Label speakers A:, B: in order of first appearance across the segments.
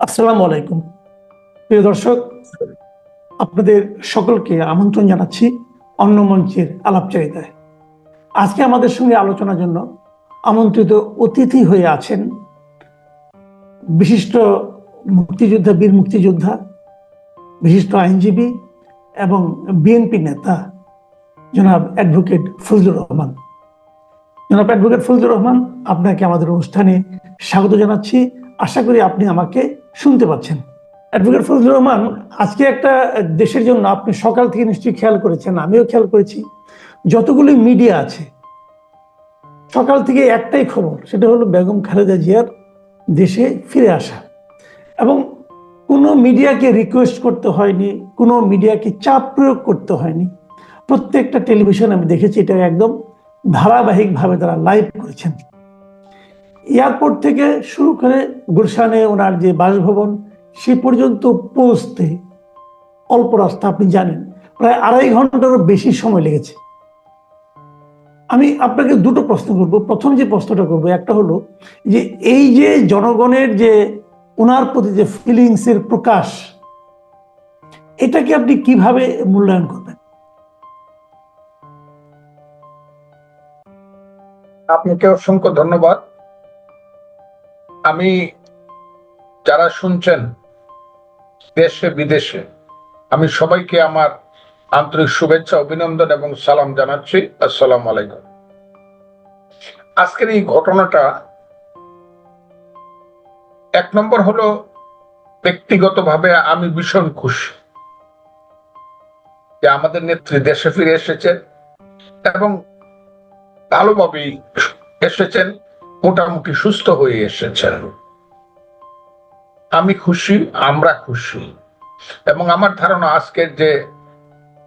A: আসসালামু আলাইকুম। প্রিয় দর্শক, আপনাদের সকলকে আমন্ত্রণ জানাচ্ছি অন্য মঞ্চের আলাপচারিতায়। আজকে আমাদের সঙ্গে আলোচনার জন্য আমন্ত্রিত অতিথি হয়ে আছেন বিশিষ্ট মুক্তিযোদ্ধা, বীর মুক্তিযোদ্ধা, বিশিষ্ট আইনজীবী এবং বিএনপি নেতা জনাব অ্যাডভোকেট ফজলুর রহমান। জনাব অ্যাডভোকেট ফজলুর রহমান, আপনাকে আমাদের অনুষ্ঠানে স্বাগত জানাচ্ছি। আশা করি আপনি আমাকে শুনতে পাচ্ছেন। অ্যাডভোকেট ফজলুর রহমান, আজকে একটা দেশের জন্য আপনি সকাল থেকে নিশ্চয়ই খেয়াল করেছেন, আমিও খেয়াল করেছি। যতগুলি মিডিয়া আছে, সকাল থেকে একটাই খবর, সেটা হলো বেগম খালেদা জিয়ার দেশে ফিরে আসা। এবং কোনো মিডিয়াকে রিকোয়েস্ট করতে হয়নি, কোনো মিডিয়াকে চাপ প্রয়োগ করতে হয়নি। প্রত্যেকটা টেলিভিশন আমি দেখেছি, এটা একদম ধারাবাহিকভাবে তারা লাইভ করেছেন। এয়ারপোর্ট থেকে শুরু করে গুলশানে ওনার যে বাসভবন, সে পর্যন্ত পৌঁছতে অল্প রাস্তা আপনি জানেন। প্রায় আড়াই ঘন্টারও বেশি সময় লেগেছে। আমি আপনাকে দুটো প্রশ্ন করব। প্রথম যে প্রশ্নটা করব, একটা হলো যে এই যে জনগণের যে ওনার প্রতি যে ফিলিংস এর প্রকাশ এটাকে আপনি কীভাবে মূল্যায়ন করবেন?
B: আপনাকে অসংখ্য ধন্যবাদ। আমি যারা শুনছেন, দেশে, বিদেশে, আমি সবাইকে আমার আন্তরিক শুভেচ্ছা, অভিনন্দন এবং সালাম জানাচ্ছি। আসসালাম আলাইকুম। আজকের এই ঘটনাটা এক নম্বর হলো, ব্যক্তিগতভাবে আমি ভীষণ খুশি যে আমাদের নেত্রী দেশে ফিরে এসেছেন এবং ভালোভাবেই এসেছেন। মোটামুটি সুস্থ হয়ে এসেছেন। আমি খুশি, আমরা খুশি। এবং আমার ধারণা আজকের যে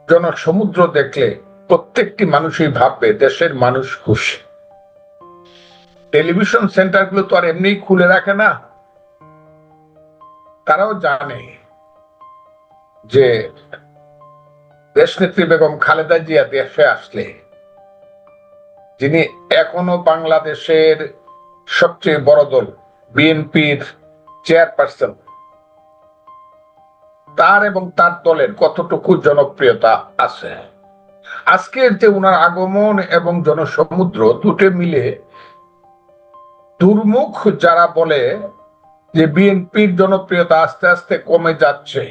B: জনসমুদ্র দেখলে প্রত্যেকটি মানুষই ভাববে, দেশের মানুষ খুশি। টেলিভিশন সেন্টারগুলো তো আর এমনি খুলে রাখে না। তারাও জানে যে দেশনেত্রী বেগম খালেদা জিয়া দেশে আসলে, যিনি এখনও বাংলাদেশের সবচেয়ে বড় দল বিএনপির চেয়ারপারসন। তার এবং তার দলের কতটুকু জনপ্রিয়তা আছে? আজকের যে উনার আগমন এবং জনসমুদ্র দুটো মিলে দুর্মুখ যারা বলে যে বিএনপির জনপ্রিয়তা আস্তে আস্তে কমে যাচ্ছে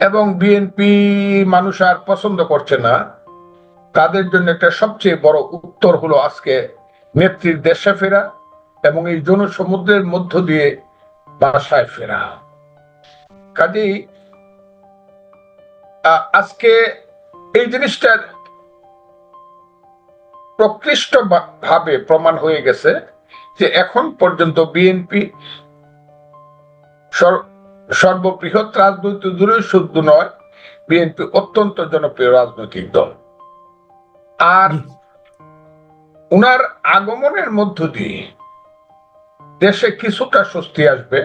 B: এবং বিএনপি মানুষ আর পছন্দ করছে না, তাদের জন্য একটা সবচেয়ে বড় উত্তর হলো আজকে নেত্রীর দেশে ফেরা এবং এই জনসমুদ্রের মধ্য দিয়ে বাসায় ফেরা। কাজেই আজকে এই জিনিসটার প্রকৃষ্ট ভাবে প্রমাণ হয়ে গেছে যে এখন পর্যন্ত বিএনপি সর্ববৃহৎ রাজনৈতিক দূরে শুদ্ধ নয়। বিএনপি অত্যন্ত জনপ্রিয় রাজনৈতিক দল। আর উনার আগমনের মধ্য দিয়ে দেশে কিছুটা স্বস্তি আসবে।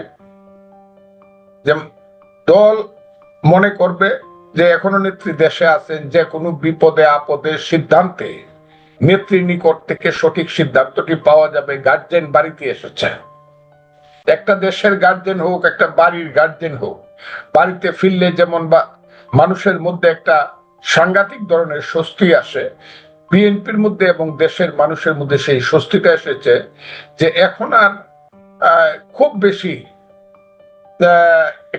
B: যে দল মনে করবে যে এখনও নেত্রী দেশে আছেন, যে কোনো বিপদে, আপদে সিদ্ধান্তে নেত্রীর নিকট থেকে সঠিক সিদ্ধান্তটি পাওয়া যাবে। গার্জেন বাড়িতে এসেছে। একটা দেশের গার্জেন হোক, একটা বাড়ির গার্জেন হোক, বাড়িতে ফিরলে যেমন বা মানুষের মধ্যে একটা সাংঘাতিক ধরনের স্বস্তি আসে বিএনপির মধ্যে এবং দেশের মানুষের মধ্যে সেই স্বস্তিটা এসেছে যে এখন আর খুব বেশি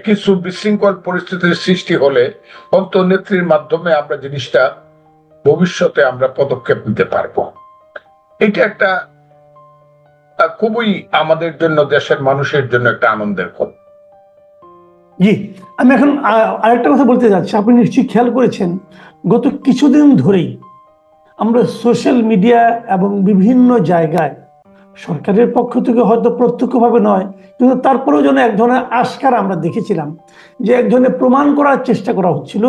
B: কিছু বিশৃঙ্খল পরিস্থিতির সৃষ্টি হলে অন্তর্নেত্রীর মাধ্যমে আমরা জিনিসটা ভবিষ্যতে আমরা পদক্ষেপ নিতে পারব। এটা একটা খুবই আমাদের জন্য, দেশের মানুষের জন্য একটা আনন্দের খবর
A: জি, আমি এখন আরেকটা কথা বলতে যাচ্ছি। আপনি নিশ্চয়ই খেয়াল করেছেন, গত কিছুদিন ধরেই আমরা সোশ্যাল মিডিয়া এবং বিভিন্ন জায়গায় সরকারের পক্ষ থেকে হয়তো প্রত্যক্ষভাবে নয়, কিন্তু তারপরেও যেন এক ধরনের আস্কার আমরা দেখেছিলাম যে এক ধরনের প্রমাণ করার চেষ্টা করা হচ্ছিল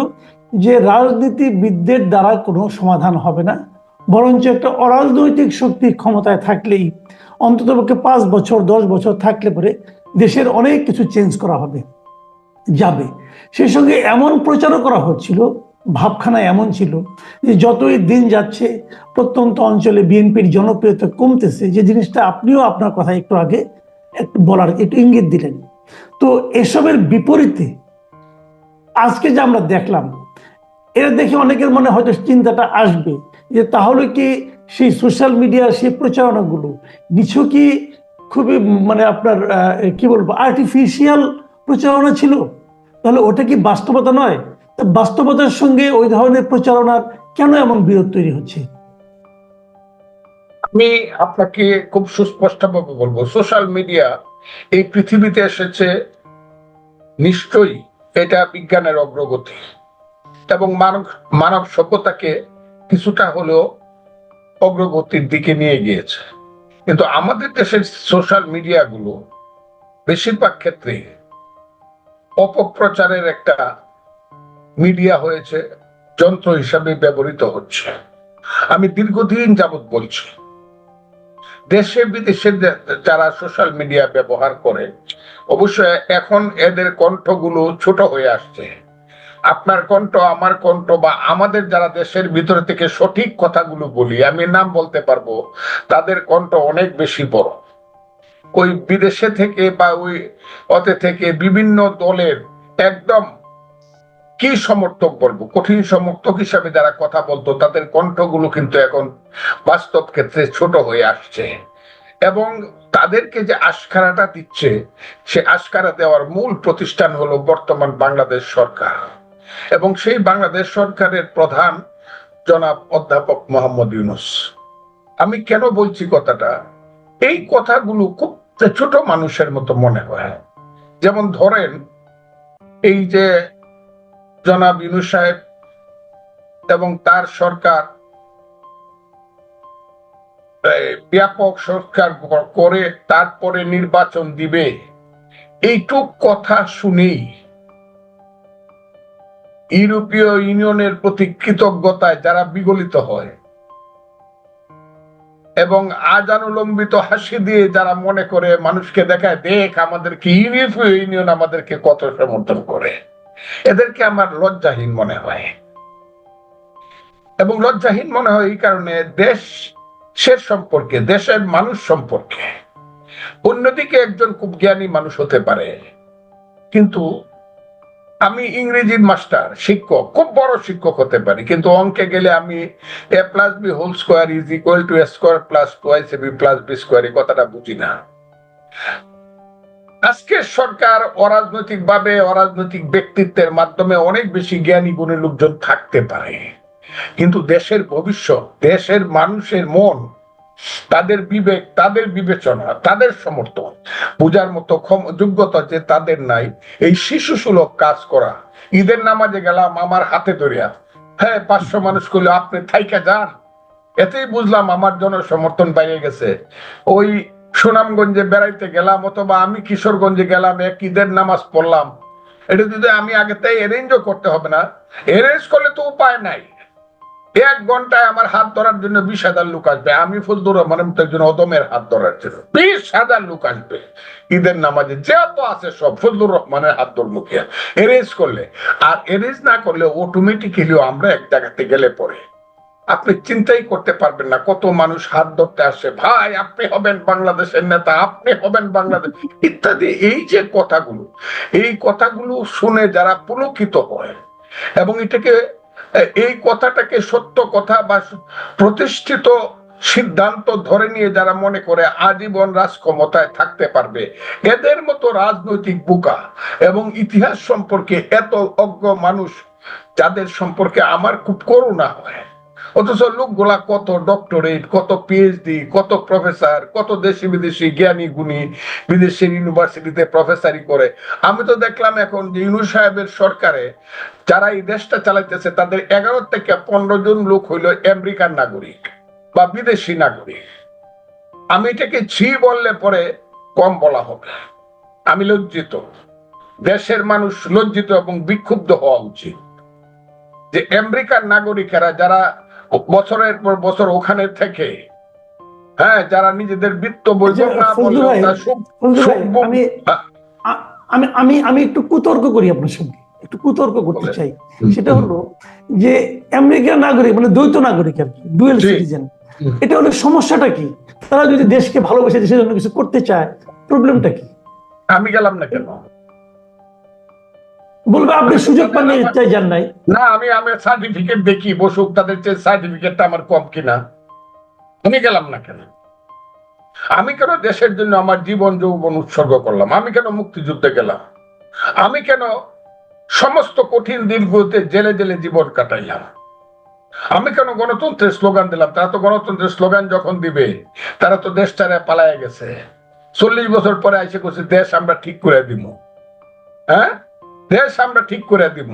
A: যে রাজনীতিবিদদের দ্বারা কোনো সমাধান হবে না, বরঞ্চ একটা অরাজনৈতিক শক্তি ক্ষমতায় থাকলেই অন্ততপক্ষে পাঁচ বছর, দশ বছর থাকলে পরে দেশের অনেক কিছু চেঞ্জ করা হবে, যাবে। সেই সঙ্গে এমন প্রচারও করা হচ্ছিল ভাবখানা এমন ছিল যে যতই দিন যাচ্ছে, প্রত্যন্ত অঞ্চলে বিএনপির জনপ্রিয়তা কমতেছে। যে জিনিসটা আপনিও আপনার কথা একটু আগে একটু বলার, একটু ইঙ্গিত দিলেন। তো এসবের বিপরীতে আজকে যে আমরা দেখলাম এটা দেখে অনেকের মনে হয়তো চিন্তাটা আসবে যে তাহলে কি সেই সোশ্যাল মিডিয়ার সেই প্রচারণাগুলো কিছু কি খুবই মানে আপনার কি বলব আর্টিফিশিয়াল প্রচারণা ছিল? তাহলে ওটা কি বাস্তবতা নয়? বাস্তবতার সঙ্গে ওই ধরনের প্রচারণার কেন এমন বিরোধ তৈরি হচ্ছে?
B: আমি আপনাকে খুব সুস্পষ্টভাবে বলব, সোশ্যাল মিডিয়া এই পৃথিবীতে এসেছে নিশ্চয়ই এটা বিজ্ঞানের অগ্রগতি এবং মানব মানব সভ্যতাকে কিছুটা হলেও অগ্রগতির দিকে নিয়ে গিয়েছে। কিন্তু আমাদের দেশের সোশ্যাল মিডিয়াগুলো বেশিরভাগ ক্ষেত্রে অপপ্রচারের একটা মিডিয়া হয়েছে, যন্ত্র হিসাবে ব্যবহৃত হচ্ছে। আমি দীর্ঘদিন যাবৎ বলছি, দেশে বিদেশে যারা সোশ্যাল মিডিয়া ব্যবহার করে, অবশ্যই এখন এদের কণ্ঠগুলো ছোট হয়ে আসছে। আপনার কণ্ঠ, আমার কণ্ঠ বা আমাদের যারা দেশের ভিতরে থেকে সঠিক কথাগুলো বলি, আমি নাম বলতে পারব, তাদের কণ্ঠ অনেক বেশি বড়। ওই বিদেশে থেকে বা ওই অতে থেকে বিভিন্ন দলের একদম কি সমর্থক বলব? কঠিন সমর্থক হিসাবে যারা কথা বলতো, তাদের কণ্ঠগুলো কিন্তু এখন বাস্তব ক্ষেত্রে ছোট হয়ে আসছে। এবং তাদেরকে যে আস্কারাটা দিচ্ছে, সে আস্কারা দেওয়ার মূল প্রতিষ্ঠান হলো বর্তমান বাংলাদেশ সরকার। এবং সেই বাংলাদেশ সরকারের প্রধান জনাব অধ্যাপক মোহাম্মদ ইউনুস। আমি কেন বলছি কথাটা? এই কথাগুলো খুব ছোট মানুষের মতো মনে হয়। যেমন ধরেন, এই যে জনাব ইউনুস সাহেব এবং তার সরকার ব্যাপক সরকার করে তারপরে নির্বাচন দিবে। এইটুক কথা শুনেই ইউরোপীয় ইউনিয়নের প্রতি কৃতজ্ঞতায় যারা বিগলিত হয় এবং আজানুলম্বিত হাসি দিয়ে যারা মনে করে, মানুষকে দেখায়, দেখ আমাদেরকে ইউরোপীয় ইউনিয়ন আমাদেরকে কত সমর্থন করে। এদেরকে আমার লজ্জাহীন মনে হয়। এবং লজ্জাহীন মনে হয় এই কারণে দেশ, দেশের সম্পর্কে, দেশের মানুষ সম্পর্কে। অন্যদিকে একজন খুব জ্ঞানী মানুষ হতে পারে। কিন্তু আমি ইংরেজির মাস্টার, শিক্ষক, খুব বড় শিক্ষক হতে পারি। কিন্তু অঙ্কে গেলে আমি A plus B whole square is equal to A square plus twice B plus B square এই কথাটা বুঝি না। আজকে সরকার অরাজনৈতিক ভাবে অরাজনৈতিক ব্যক্তিত্বের মাধ্যমে অনেক বেশি জ্ঞানী, গুণী লোকজন থাকতে পারে। কিন্তু দেশের ভবিষ্যৎ, দেশের মানুষের মন, তাদের বিবেক, তাদের বিবেচনা, তাদের সমর্থন পূজার মতো যোগ্যতা যে তাদের নাই, এই শিশু সুলভ কাজ করা, ঈদের নামাজে গেলাম, আমার হাতে ধরিয়া হ্যাঁ পাঁচশো মানুষ করলে আপনি থাইকা যান। এতেই বুঝলাম আমার জন্য সমর্থন বাইরে গেছে। ওই সুনামগঞ্জে বেড়াইতে গেলাম, অথবা আমি কিশোরগঞ্জে গেলাম, এক ঈদের নামাজ পড়লাম। এটা যদি আমি আগে তাই অ্যারেঞ্জও করতে হবে না। অ্যারেঞ্জ করলে তো উপায় নাই। এক ঘন্টায় আমার হাত ধরার জন্য বিশ হাজার লোক আসবে। আমি ফুলদুর রহমানের মতো একজন অদমের হাত ধরার জন্য বিশ হাজার লোক আসবে। ঈদের নামাজে যত আছে সব ফজলুর রহমানের হাত ধর মুখে। এরেজ করলে। আর এরেজ না করলে অটোমেটিক্যালি আমরা এক জায়গাতে গেলে পরে। আপনি চিন্তাই করতে পারবেন না। কত মানুষ হাত ধরতে আসে, ভাই, আপনি হবেন বাংলাদেশের নেতা, আপনি হবেন বাংলাদেশ ইত্যাদি। এই যে কথাগুলো, এই কথাগুলো শুনে যারা পুলকিত হয় এবং এটাকে, এই কথাটাকে সত্য কথা বা প্রতিষ্ঠিত সিদ্ধান্ত ধরে নিয়ে যারা মনে করে আজীবন রাজক্ষমতায় থাকতে পারবে, এদের মতো রাজনৈতিক বোকা এবং ইতিহাস সম্পর্কে এত অজ্ঞ মানুষ, যাদের সম্পর্কে আমার খুব করুণা হয় অথচ লোকগুলা কত ডক্টরেট কত পিএইচডি কত প্রফেসর কত দেশি বিদেশি জ্ঞানী গুণী বিদেশের ইউনিভার্সিটিতে প্রফেসরি করে। আমি তো দেখলাম এখন যে ইউনুস সাহেবের সরকারে যারা এই দেশটা চালাইতেছে, তাদের এগারো থেকে পনেরো জন লোক হইল আমেরিকার নাগরিক বা বিদেশি নাগরিক। আমি এটাকে ছি বললে পরে কম বলা হবে। আমি লজ্জিত। দেশের মানুষ লজ্জিত এবং বিক্ষুব্ধ হওয়া উচিত যে আমেরিকার নাগরিকেরা যারা বছরের পর বছর ওখানে থেকে। হ্যাঁ যারা নিজেদের বৃত্ত বৈভব না সুখ-
A: আমি
B: হ্যাঁ।
A: আমি আমি আমি একটু কুতর্ক করি আপনার সঙ্গে। একটু কুতর্ক করতে চাই। সেটা হলো যে আমেরিকার নাগরিক মানে দ্বৈত নাগরিক আর কি ডুয়েল সিটিজেন এটা হলো সমস্যাটা কি? তারা যদি দেশকে ভালোবেসে দেশের জন্য কিছু করতে চায় প্রবলেমটা কি?
B: আমি গেলাম না কেন?
A: বলবে, আপনি সুযোগ পান নাই যান নাই।
B: না, আমি আমি সার্টিফিকেট দেখি, বসুক, তাদের সার্টিফিকেটটা আমার কম কিনা। আমি গেলাম না কেন? আমি কেন দেশের জন্য আমার জীবন, যৌবন উৎসর্গ করলাম? আমি কেন মুক্তিযুদ্ধে গেলাম? আমি কেন সমস্ত কঠিন দিনগুলোতে জেলে জেলে জীবন কাটাইলাম? আমি কেন গণতন্ত্রের স্লোগান দিলাম? তারা তো গণতন্ত্রের স্লোগান যখন দিবে, তারা তো দেশ ছাড়া পালায় গেছে। চল্লিশ বছর পরে এসে করছে দেশ আমরা ঠিক করে দিব হ্যাঁ? দেশ আমরা ঠিক করে দিব।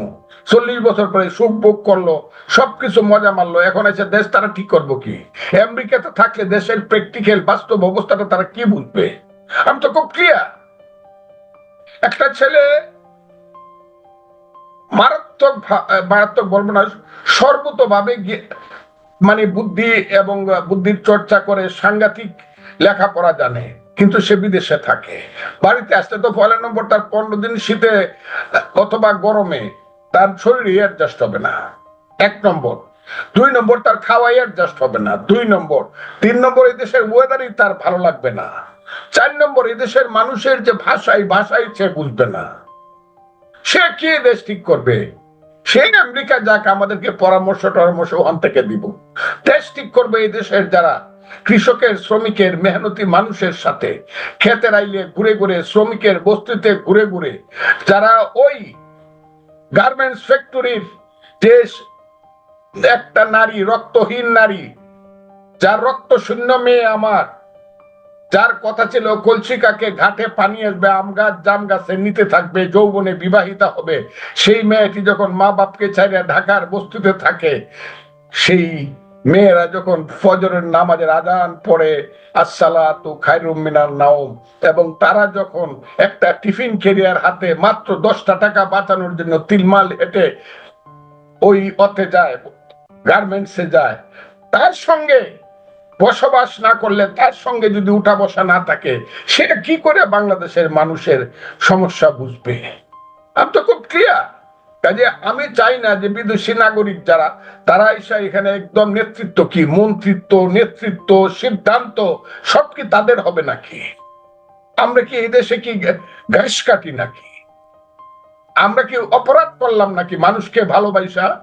B: চল্লিশ বছর পরে সুখ ভোগ করল, সবকিছু মজা মারলো, এখন এসে দেশ তারা ঠিক করব কি? আমেরিকাতে থাকলে দেশের প্র্যাকটিক্যাল বাস্তব অবস্থাটা তারা কি বুঝবে? আমি তো খুব ক্লিয়ার একটা ছেলে মারাত্মক মারাত্মক বলব না সর্বতভাবে মানে বুদ্ধি এবং বুদ্ধির চর্চা করে সাংঘাতিক লেখাপড়া জানে। কিন্তু সে বিদেশে থাকে। বাড়িতে আসতে তো পয়লা নম্বর তার পনেরো দিন শীতে, অথবা গরমে তার শরীরে অ্যাডজাস্ট হবে না। এক নম্বর। দুই নম্বর, তার খাওয়াই অ্যাডজাস্ট হবে না। দুই নম্বর। তিন নম্বর, এই দেশের ওয়েদারই তার ভালো লাগবে না। চার নম্বর, এই দেশের মানুষের যে ভাষা এই ভাষাই সে বুঝবে না। সে কি দেশ ঠিক করবে? সে আমেরিকা যাক, আমাদেরকে পরামর্শ টরামর্শ ওখান থেকে দিব। দেশ ঠিক করবে এই দেশের যারা কৃষকের, শ্রমিকের মেহনতি মানুষের সাথে খেতের আইলে ঘুরে ঘুরে, শ্রমিকের বস্তিতে ঘুরে ঘুরে, যারা ওই গার্মেন্টস ফ্যাক্টরির যে একটা নারী, রক্তহীন নারী, যার রক্ত শূন্য মেয়ে আমার, যার কথা ছিল, কলসিকাকে ঘাটে পানি আসবে, আম গাছ, জাম গাছে নিতে থাকবে, যৌবনে বিবাহিতা হবে, সেই মেয়েটি যখন মা বাপকে ছাড়িয়ে ঢাকার বস্তুতে থাকে, সেই মেয়েরা যখন ফজরের নামাজের আজান পড়ে, আসসালাতু খায়রুম মিনার নাওম, এবং তারা যখন একটা টিফিন কেরিয়ার হাতে মাত্র দশটা টাকা বাঁচানোর জন্য তিলমাল হেঁটে ওই পথে যায় গার্মেন্টসে যায়, তার সঙ্গে বসবাস না করলে, তার সঙ্গে যদি উঠা বসা না থাকে সেটা কি করে বাংলাদেশের মানুষের সমস্যা বুঝবে? আমি তো খুব ক্লিয়ার কাজে আমি চাই না যে বিদেশি নাগরিক যারা, তারা এসে এখানে একদম নেতৃত্ব কি? মন্ত্রিত্ব, নেতৃত্ব, সিদ্ধান্ত সব কি তাদের হবে নাকি? আমরা কি এই দেশে কি ঘাস কাটি নাকি? আমরা কি অপরাধ করলাম নাকি? মানুষকে ভালোবাসা?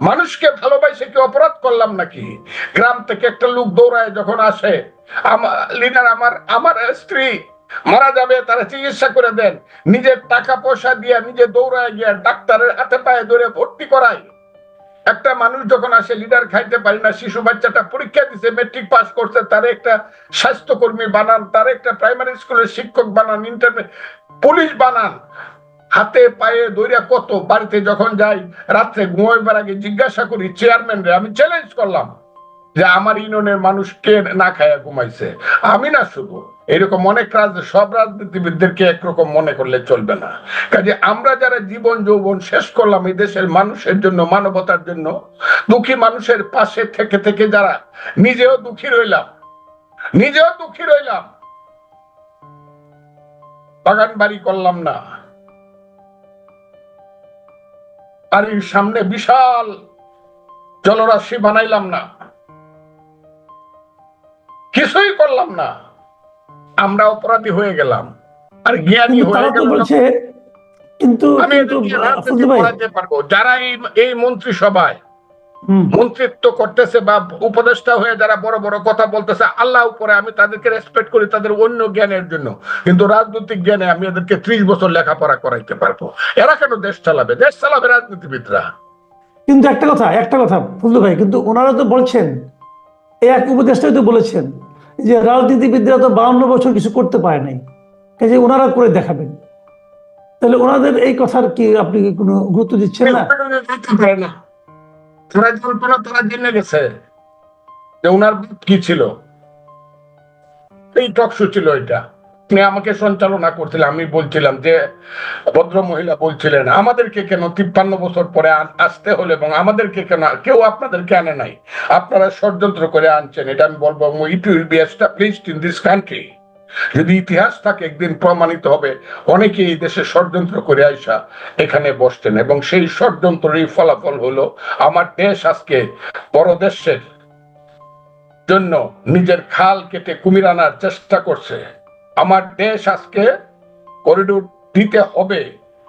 B: মানুষকে ভালোবাসে কি অপরাধ করলাম নাকি? গ্রাম থেকে একটা লোক দৌড়ায় যখন আসে আমার লিডার আমার আমার স্ত্রী মারা যাবে, তারা চিকিৎসা করে দেন। নিজের টাকা পয়সা দিয়ে নিজে দৌড়ায় গিয়ে ডাক্তারের হাতে পায়ে ধরে ভর্তি করায়। একটা মানুষ যখন আসে, লিডার খাইতে পারি না, শিশু বাচ্চাটা পরীক্ষা দিছে মেট্রিক পাস করছে, তার একটা স্বাস্থ্যকর্মী বানান, তার একটা প্রাইমারি স্কুলের শিক্ষক বানান ইন্টারনেট পুলিশ বানান। হাতে পায়ে দৈরা কত? বাড়িতে যখন যাই, রাত্রে ঘুমাইবার আগে জিজ্ঞাসা করি চেয়ারম্যান রে, আমি চ্যালেঞ্জ করলাম। যে আমার ইউনিয়নের মানুষ কে না খায়া ঘুমাইছে? আমি না শুধু। এরকম অনেক রাজ, সব রাজনীতিবিদদেরকে একরকম মনে করলে চলবে না। কাজে আমরা যারা জীবন যৌবন শেষ করলাম এই দেশের মানুষের জন্য, মানবতার জন্য, দুঃখী মানুষের পাশে থেকে থেকে যারা নিজেও দুঃখী রইলাম, নিজেও দুঃখী রইলাম, বাগান বাড়ি করলাম না। বাড়ির সামনে বিশাল জলরাশি বানাইলাম না। কিছুই করলাম না। আমরা অপরাধী হয়ে গেলাম। আর জ্ঞানী হয়ে গেলাম।
A: বলছে কিন্তু
B: আমি পারব। যারা এই এই মন্ত্রিসভায়
A: হুম,
B: মন্ত্রিত্ব করতেছে বা উপদেষ্টা হয়ে যারা বড় বড় কথা বলতেছে আল্লাহ উপরে আমি তাদেরকে রেসপেক্ট করি তাদের অন্য জ্ঞানের জন্য। কিন্তু রাজনৈতিক জ্ঞানে আমি এদেরকে ত্রিশ বছর লেখাপড়া করাইতে পারব। এরা কেন দেশ চালাবে? দেশ চালাবে রাজনীতিবিদরা।
A: কিন্তু একটা কথা একটা কথা ফজলু ভাই কিন্তু ওনারা তো বলছেন এই এক উপদেষ্টাই তো বলেছেন। যে রাজনীতিবিদরা তো বাউন্ন বছর কিছু করতে পারে নাই। কাজে ওনারা করে দেখাবেন। তাহলে ওনাদের এই কথার কি আপনি কোনো গুরুত্ব দিচ্ছেন না?
B: তারা জল্পনা না তারা জেনে গেছে। যে ওনার কি ছিল? এই টক শো ছিল এটা আপনি আমাকে সঞ্চালনা করছিলেন আমি বলছিলাম যে ভদ্র মহিলা বলছিলেন, আমাদেরকে কেন তিপ্পান্ন বছর পরে আসতে হলো এবং আমাদেরকে কেন কেউ আপনাদেরকে আনে নাই? আপনারা ষড়যন্ত্র করে আনছেন। এটা আমি বলব it will be established in this country যদি ইতিহাস থাকে, একদিন প্রমাণিত হবে অনেকে এই দেশে ষড়যন্ত্র করে আইসা এখানে বসতেন এবং সেই ষড়যন্ত্রের ফলাফল হলো, আমার দেশ আজকে বড় দেশের জন্য নিজের খাল কেটে কুমির আনার চেষ্টা করছে। আমার দেশ আজকে করিডোর দিতে হবে।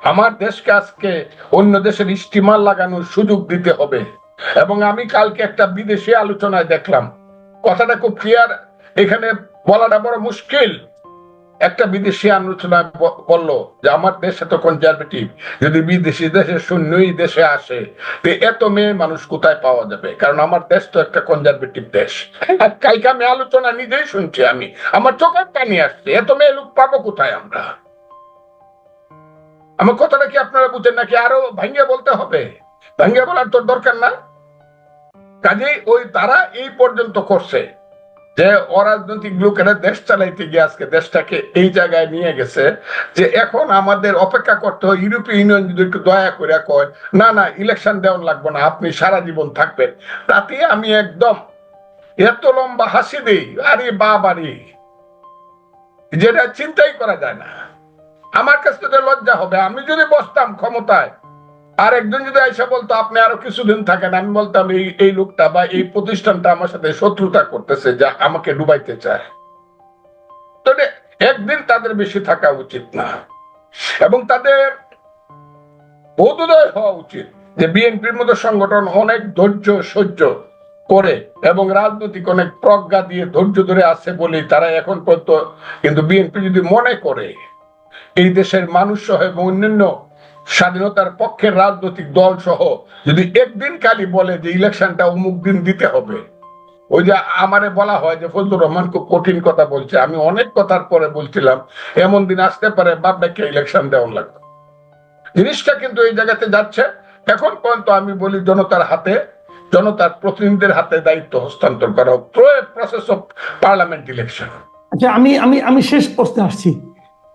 B: আমার দেশকে আজকে অন্য দেশের স্টিমার লাগানোর সুযোগ দিতে হবে। এবং আমি কালকে একটা বিদেশি আলোচনায় দেখলাম। কথাটা খুব ক্লিয়ার এখানে বলাটা বড় মুশকিল। একটা বিদেশি আলোচনায় ব- বলল যে আমার দেশে তো কনজারভেটিভ যদি বিদেশি দেশে শূন্যই দেশে আসে, তো এত মেয়ে মানুষ কোথায় পাওয়া যাবে? কারণ আমার দেশ তো একটা কনজারভেটিভ দেশ। আমি আলোচনা নিজেই শুনছি আমি। আমার চোখের পানি আসছে, এত মেয়ে লোক পাবো কোথায় আমরা? আমার কথাটা কি আপনারা বুঝেন নাকি আরও ভাঙ্গিয়া বলতে হবে? ভাঙ্গিয়া বলার তোর দরকার না। কাজেই ওই তারা এই পর্যন্ত করছে। যে অরাজনৈতিক লোকেরা দেশ চালাইতে গিয়ে আজকে দেশটাকে এই জায়গায় নিয়ে গেছে যে এখন আমাদের অপেক্ষা করতে হয়, ইউরোপীয় ইউনিয়ন যদি একটু দয়া করে কয়, না না ইলেকশন দেওয়ান লাগবে না, আপনি সারা জীবন থাকবেন। তাতে আমি একদম এত লম্বা হাসি দিই, আরে বা বাবারি যেটা চিন্তাই করা যায় না। আমার কাছে লজ্জা হবে, আমি যদি বসতাম ক্ষমতায় আর একজন যদি আইসা বলতো, আপনি আরও কিছুদিন থাকেন, আমি বলতাম, এই এই লোকটা বা এই প্রতিষ্ঠানটা আমার সাথে শত্রুতা করতেছে, যা আমাকে ডুবাইতে চায়। একদিন তাদের বেশি থাকা উচিত না। এবং তাদের বোধোদয় হওয়া উচিত যে বিএনপির মতো সংগঠন অনেক ধৈর্য, সহ্য করে এবং রাজনৈতিক অনেক প্রজ্ঞা দিয়ে ধৈর্য ধরে আছে বলেই তারা এখন পর্যন্ত কিন্তু বিএনপি যদি মনে করে, এই দেশের মানুষ সহ এবং অন্যান্য স্বাধীনতার পক্ষের রাজনৈতিক দল সহ যদি একদিন খালি বলে যে ইলেকশনটা অমুক দিন দিতে হবে, ওই যে আমারে বলা হয় যে ফজলুর রহমান খুব কঠিন কথা বলছে, আমি অনেক কথার পরে বলছিলাম, এমন দিন আসতে পারে বাপটাকে ইলেকশন দেওয়া লাগবে। জিনিসটা কিন্তু এই জায়গাতে যাচ্ছে, এখন পর্যন্ত আমি বলি জনতার হাতে, জনতার প্রতিনিধিদের হাতে দায়িত্ব হস্তান্তর করা প্রসেস অফ পার্লামেন্ট ইলেকশন
A: আচ্ছা আমি আমি আমি শেষ প্রশ্নে আসছি।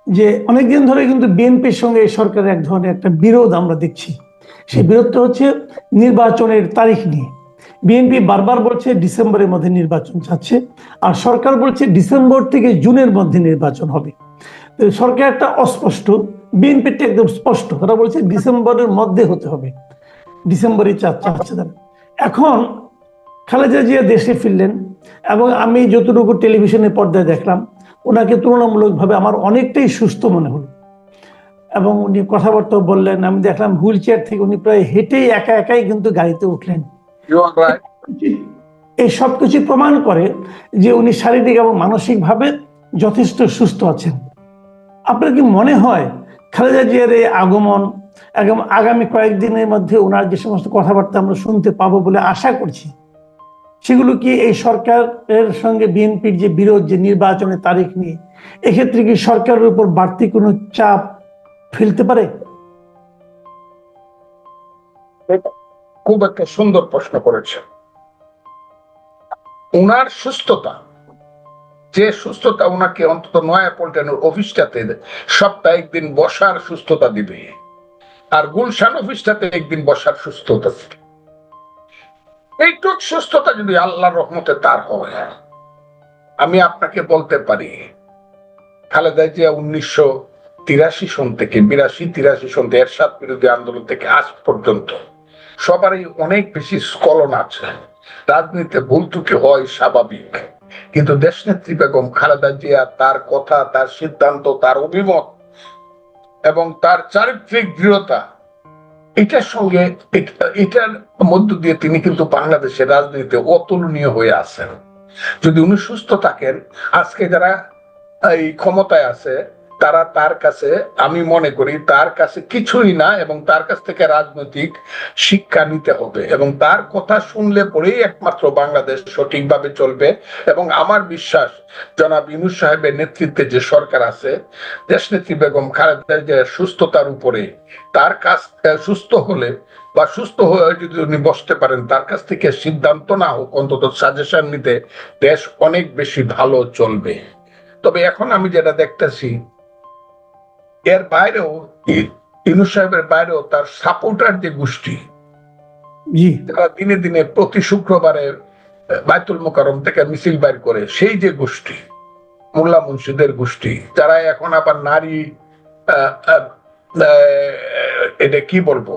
A: যে অনেকদিন ধরে কিন্তু বিএনপির সঙ্গে সরকারের এক ধরনের একটা বিরোধ আমরা দেখছি। সেই বিরোধটা হচ্ছে নির্বাচনের তারিখ নিয়ে। বিএনপি বারবার বলছে ডিসেম্বরের মধ্যে নির্বাচন চাচ্ছে আর সরকার বলছে ডিসেম্বর থেকে জুনের মধ্যে নির্বাচন হবে। সরকার একটা অস্পষ্ট বিএনপিটা একদম স্পষ্ট তারা বলছে ডিসেম্বরের মধ্যে হতে হবে। ডিসেম্বরে চাচ্ছে তারা। এখন খালেদা জিয়া দেশে ফিরলেন এবং আমি যতটুকু টেলিভিশনে পর্দায় দেখলাম ওনাকে তুলনামূলকভাবে আমার অনেকটাই সুস্থ মনে হলো। এবং উনি কথাবার্তা বললেন আমি দেখলাম হুইল চেয়ার থেকে উনি প্রায় হেঁটেই একা একাই কিন্তু গাড়িতে উঠলেন। এই সব কিছু প্রমাণ করে যে উনি শারীরিক এবং মানসিকভাবে যথেষ্ট সুস্থ আছেন। আপনার কি মনে হয় খালেদা জিয়ার এই আগমন এবং আগামী কয়েকদিনের মধ্যে ওনার যে সমস্ত কথাবার্তা আমরা শুনতে পাবো বলে আশা করছি? সেগুলো কি এই সরকারের সঙ্গে বিএনপির যে বিরোধ, যে নির্বাচনের তারিখ নিয়ে, এক্ষেত্রে কি সরকারের উপর বাড়তি কোনো চাপ ফেলতে পারে?
B: খুব একটা সুন্দর প্রশ্ন করেছে ওনার সুস্থতা, যে সুস্থতা ওনাকে অন্তত নয়া পল্টনের অফিসটাতে সপ্তাহে একদিন বসার সুস্থতা দিবে। আর গুলশান অফিসটাতে একদিন বসার সুস্থতা দিবে। এইটুক সুস্থতা যদি আল্লাহর রহমতে তার হয়, আমি আপনাকে বলতে পারি, খালেদা জিয়া উনিশশো তিরাশি সন থেকে, বিরাশি তিরাশি সন থেকে এরশাদ বিরোধী আন্দোলন থেকে আজ পর্যন্ত সবারই অনেক বেশি স্কলন আছে। রাজনীতিতে ভুল ত্রুটি হয় স্বাভাবিক। কিন্তু দেশনেত্রী বেগম খালেদা জিয়া তার কথা, তার সিদ্ধান্ত, তার অভিমত এবং তার চারিত্রিক দৃঢ়তা এটার সঙ্গে এটার মধ্য দিয়ে তিনি কিন্তু বাংলাদেশের রাজনীতিতে অতুলনীয় হয়ে আছেন। যদি উনি সুস্থ থাকেন, আজকে যারা এই ক্ষমতায় আছে তারা তার কাছে, আমি মনে করি তার কাছে কিছুই না এবং তার কাছ থেকে রাজনৈতিক শিক্ষা নিতে হবে এবং তার কথা শুনলে পরেই একমাত্র বাংলাদেশ সঠিকভাবে চলবে এবং আমার বিশ্বাস জনাব ইনুস সাহেবের নেতৃত্বে যে সরকার আছে, দেশনেত্রী বেগম খালেদা জিয়ার সুস্থতার উপরে তার কাছ সুস্থ হলে বা সুস্থ হয়ে যদি উনি বসতে পারেন, তার কাছ থেকে সিদ্ধান্ত না হোক, অন্তত সাজেশন নিতে দেশ অনেক বেশি ভালো চলবে। তবে এখন আমি যেটা দেখতেছি এর বাইরেও ইনু সাহেবের বাইরেও তার সাপোর্টার যে গোষ্ঠী যারা দিনে দিনে প্রতি শুক্রবারে আহ, বাইতুল মোকারম থেকে মিছিল বাইর করে সেই যে গোষ্ঠী মোল্লা মুন্সিদের গোষ্ঠী যারা এখন আবার নারী এটা কি বলব?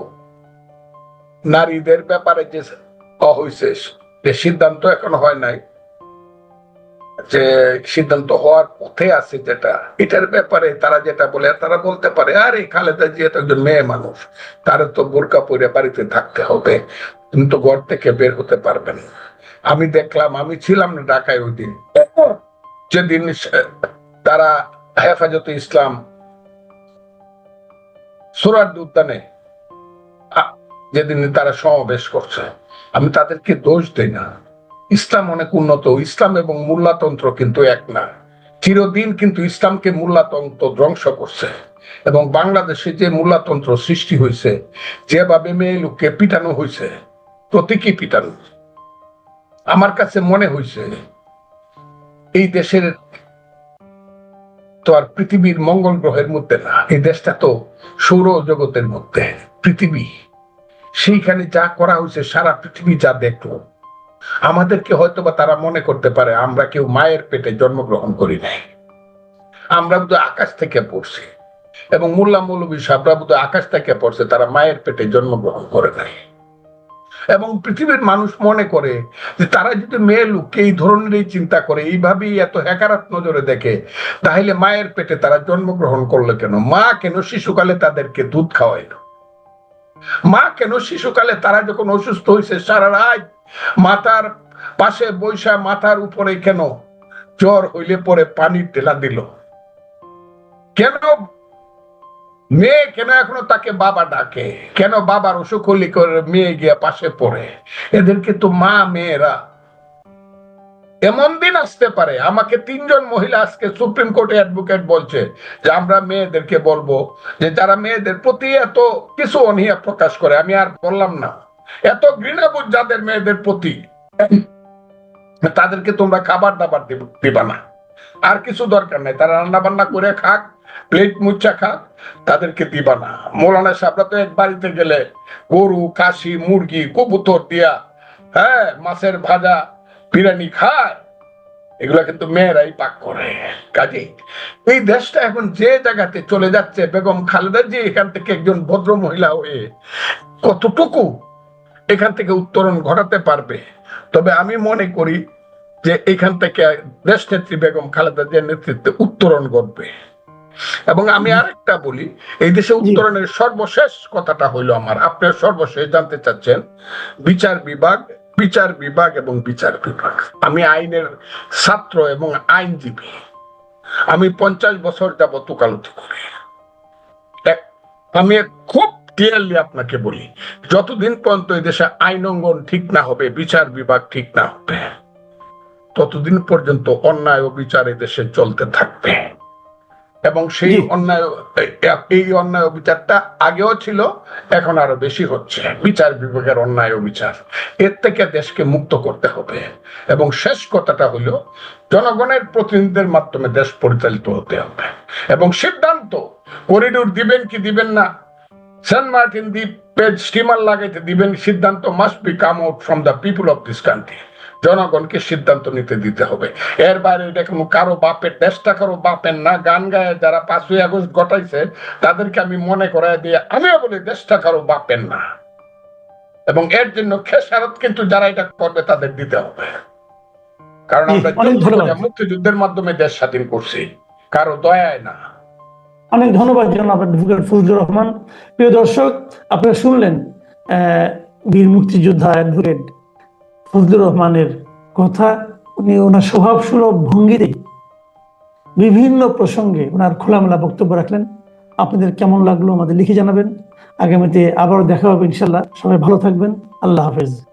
B: নারীদের ব্যাপারে যে হয়েছে যে সিদ্ধান্ত এখন হয় নাই। যে সিদ্ধান্ত হওয়ার পথে আছে যেটা, এটার ব্যাপারে তারা যেটা বলে, তারা বলতে পারে, আরে, খালেদা জিয়া তো একজন মেয়ে মানুষ, তার তো বোরকা পরে বাড়িতে থাকতে হবে, তুমি তো ঘর থেকে বের হতে পারবেন আমি দেখলাম, আমি ছিলাম না ঢাকায় ওই দিন। যেদিন তারা হেফাজতে ইসলাম সুরার উদ্যানে যেদিন তারা সমাবেশ করছে, আমি তাদেরকে দোষ দেই না। ইসলাম অনেক উন্নত। ইসলাম এবং মূল্যতন্ত্র কিন্তু এক না। চিরদিন কিন্তু ইসলামকে মূল্যতন্ত্র ধ্বংস করছে এবং বাংলাদেশে যে মূল্যতন্ত্র সৃষ্টি হয়েছে, যেভাবে মেয়ে লোককে পিটানো হয়েছে, প্রতীকী পিটানো। আমার কাছে মনে হয়েছে, এই দেশের তো আর পৃথিবীর মঙ্গল গ্রহের মধ্যে না, এই দেশটা তো সৌর জগতের মধ্যে, পৃথিবী। সেইখানে যা করা হয়েছে, সারা পৃথিবী যা দেখল। আমাদেরকে হয়তো বা তারা মনে করতে পারে, আমরা কেউ মায়ের পেটে জন্মগ্রহণ করি নাই। আমরা বুধ আকাশ থেকে পড়ছি। এবং মোল্লা মৌলবী সাহরা বুধ আকাশ থেকে পড়ছে, তারা মায়ের পেটে জন্মগ্রহণ করে নাই। এবং পৃথিবীর মানুষ মনে করে যে তারা যদি মেয়ে লোককে এই ধরনের চিন্তা করে, এইভাবেই এত হ্যাকারাত নজরে দেখে, তাহলে মায়ের পেটে তারা জন্মগ্রহণ করল কেন? মা কেন শিশুকালে তাদেরকে দুধ খাওয়াইলো? মা কেন শিশুকালে তারা যখন অসুস্থ হয়েছে সারা রাত? মাথার পাশে বৈশা মাথার উপরে কেন জ্বর হইলে পরে পানি ঢেলা দিল? কেন মেয়ে কেন এখনও তাকে বাবা ডাকে? কেন বাবার অসুখ হলি করে মেয়ে গিয়া পাশে পড়ে? এদেরকে তো মা মেয়েরা এমন দিন আসতে পারে। আমাকে তিনজন মহিলা আজকে সুপ্রিম কোর্টে অ্যাডভোকেট বলছে যে, আমরা মেয়েদেরকে বলব যে, যারা মেয়েদের প্রতি এত কিছু অনীহা প্রকাশ করে, আমি আর বললাম না। এত ঘৃণাবোধ যাদের মেয়েদের প্রতি, তাদেরকে তোমরা খাবার দাবার দিবা না। আর কিছু দরকার নাই। তারা রান্না বান্না করে খাক, প্লেট মুচ্ছা খাক, তাদেরকে দিবা না। মৌলানা সাহেবরা তো এক বাড়িতে গেলে গরু কাশি মুরগি, কবুতর দিয়া হ্যাঁ মাছের ভাজা বিরিয়ানি খায় এগুলা কিন্তু মেয়েরাই পাক করে। কাজে এই দেশটা এখন যে জায়গাতে চলে যাচ্ছে বেগম খালেদা জি এখান থেকে একজন ভদ্র মহিলা হয়ে কতটুকু এখান থেকে উত্তরণ ঘটাতে পারবে? তবে আমি মনে করি যে এখান থেকে দেশ নেত্রী বেগম খালেদা জিয়ার নেতৃত্বে উত্তরণ ঘটবে। এবং আমি আরেকটা বলি এই দেশে উত্তরণের সর্বশেষ কথাটা হইল আমার। আপনার সর্বশেষ জানতে চাচ্ছেন বিচার বিভাগ বিচার বিভাগ এবং বিচার বিভাগ। আমি আইনের ছাত্র এবং আইনজীবী। আমি পঞ্চাশ বছর যাবত ওকালতি করি। আমি খুব ক্লিয়ারলি আপনাকে বলি, যতদিন পর্যন্ত এই দেশে আইন অঙ্গন ঠিক না হবে, বিচার বিভাগ ঠিক না হবে, ততদিন পর্যন্ত অন্যায় ও বিচার এদেশে চলতে থাকবে। এবং সেই অন্যায় এই অন্যায় বিচারটা আগেও ছিল এখন আরও বেশি হচ্ছে। বিচার বিভাগের অন্যায় বিচার এর থেকে দেশকে মুক্ত করতে হবে। এবং শেষ কথাটা হলো জনগণের প্রতিনিধিদের মাধ্যমে দেশ পরিচালিত হতে হবে। এবং সিদ্ধান্ত করিডোর দিবেন কি দিবেন না সেন্ট মার্টিন দ্বীপ স্টিমার লাগাইতে দিবেন সিদ্ধান্ত must be come out from the people of this country জনগণকে সিদ্ধান্ত নিতে দিতে হবে। এর বাইরে এটা কোনো কারও বাপের দেশটা কারও বাপের না। গান গায়ে যারা পাঁচই আগস্ট ঘটাইছে তাদেরকে আমি মনে করাই দিয়ে আমিও বলি দেশটা কারও বাপের না। এবং এর জন্য খেসারত কিন্তু যারা এটা করবে তাদের দিতে হবে। কারণ আমরা মুক্তিযুদ্ধের মাধ্যমে দেশ স্বাধীন করছি। কারও দয়ায় না।
A: অনেক ধন্যবাদ জনাব অ্যাডভোকেট ফজলুর রহমান। প্রিয় দর্শক আপনারা শুনলেন আহ, বীর মুক্তিযোদ্ধা অ্যাডভোকেট ফজলুর রহমানের কথা উনি ওনার স্বভাব সুলভ ভঙ্গিতে বিভিন্ন প্রসঙ্গে ওনার খোলামেলা বক্তব্য রাখলেন। আপনাদের কেমন লাগল আমাদের লিখে জানাবেন। আগামীতে আবারও দেখা হবে ইনশাল্লাহ সবাই ভালো থাকবেন। আল্লাহ হাফেজ।